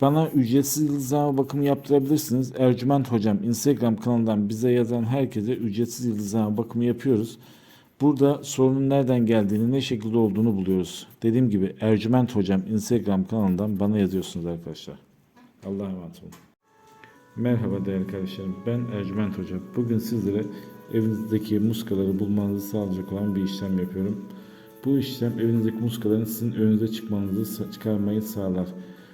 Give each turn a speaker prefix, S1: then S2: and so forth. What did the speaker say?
S1: bana ücretsiz yıldızlama bakımı yaptırabilirsiniz. Ercüment Hocam Instagram kanalından bize yazan herkese ücretsiz yıldızlama bakımı yapıyoruz. Burada sorunun nereden geldiğini, ne şekilde olduğunu buluyoruz. Dediğim gibi Ercüment Hocam Instagram kanalından bana yazıyorsunuz arkadaşlar. Allah'a emanet olun. Merhaba değerli kardeşlerim. Ben Ercüment Hoca. Bugün sizlere evinizdeki muskaları bulmanızı sağlayacak olan bir işlem yapıyorum. Bu işlem evinizdeki muskaların sizin önünüze çıkmanızı çıkarmayı sağlar.